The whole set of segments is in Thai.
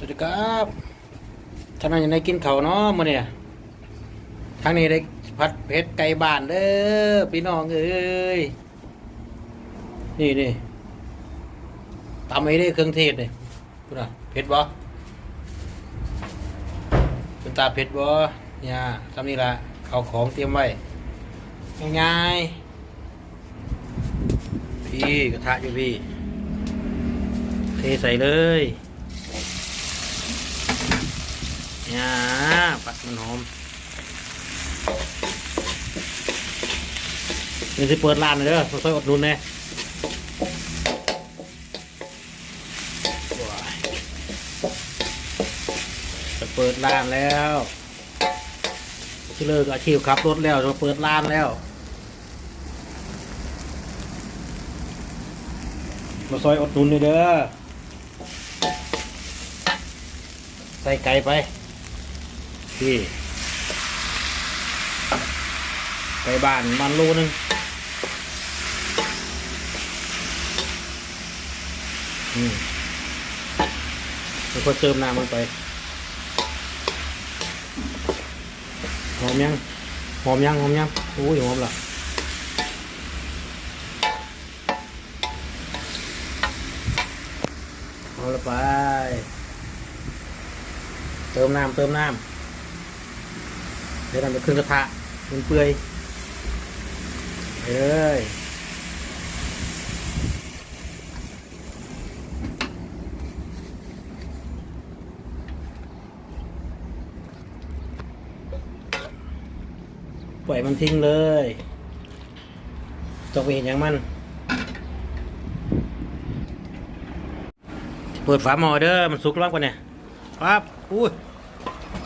สวัสดีครับท่านนั้นยังได้กินเขาเนาะมื้อเนี่ยทางนี้ได้ผัดเผ็ดไก่บ้านเด้อพี่น้องเอ้ยนี่นี่ตำไอ้ได้เครื่องเทศนี่พูดนะเผ็ดบ่เป็นตาเผ็ดบ่เนี่ยทำนี่ละเอาของเตรียมไว้ง่ายๆพี่กระทะอยู่พี่เทใส่เลย เนี่ยปัดมันหอมนี่สิเปิดร้านเลยเด้อค่อยอดนุนแน่ว้ายจะเปิดร้านแล้วที่เลิกอาชีพขับรถแล้วจะเปิดร้านแล้วมาซอยอดนุนเลยเด้อใส่ไก่ไป พี่ไก่บ้านมันโลนึงอืมแล้วก็เติมน้ำมันไป หอมยัง หอมยัง หอมยังโอ้ยหอมละเอาละไป เติมน้ำ เติมน้ำ เดี๋ยวทำไปครึ่งกระทะมันเปื่อยเอ้ยปล่อยมันทิ้งเลยตกไปเห็นอย่างมัน เปิดฝาหม้อเด้อ มันสุกแล้วกว่าเนี่ยปั๊บอุ้ย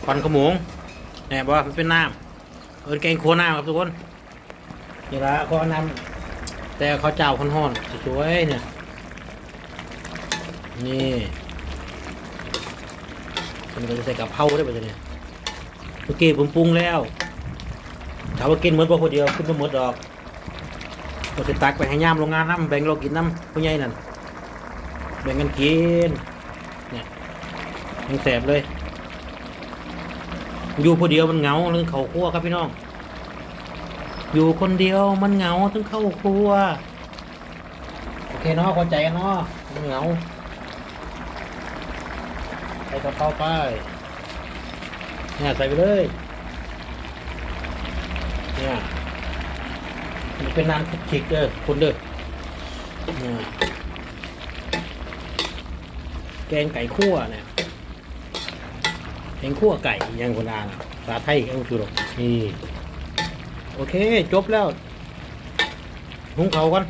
ควันขโมง นี่บอกมันเป็นน้ำเอินแกงโคน้ำครับทุกคนนี่ละเขาเอาน้ำแต่เขาเจ้าคนห้อนสวยๆเนี่ยนี่มันก็จะใส่กับเพราได้ป่ะเนี่ยเมื่อกี้ผมปรุงแล้วถามว่ากินเหมือนพวกคนเดียวขึ้นมาหมดดอกก็จะตักไปให้ย่ามโรงงานน้ำแบ่งเรากินน้ำผู้ใหญ่นั่นแบ่งกันกินเนี่ยยังแสบเลย อยู่คนเดียวมันเหงาเรื่องเขาครัวครับพี่น้อง อยู่คนเดียวมันเหงาถึงเข้าครัว โอเคเนาะเข้าใจกันเนาะมันเหงาใส่กระเพราไปเนี่ยใส่ไปเลยเนี่ยมันเป็นน้ำคลุกคลิกเด้อคนเด้อเนี่ยแกงไก่คั่วเนี่ย แกงคั่วไก่ยังคนอานภาษาไทยเอาคือหรกนี่โอเค จบแล้วหุงเขากัน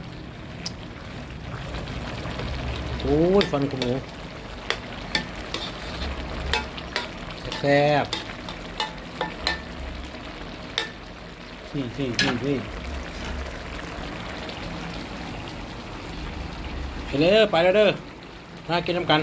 โอ้ยฟันขโมงแซ่บสี่สี่สี่สี่ไปเลยไปแล้วเด้อมากินน้ำกัน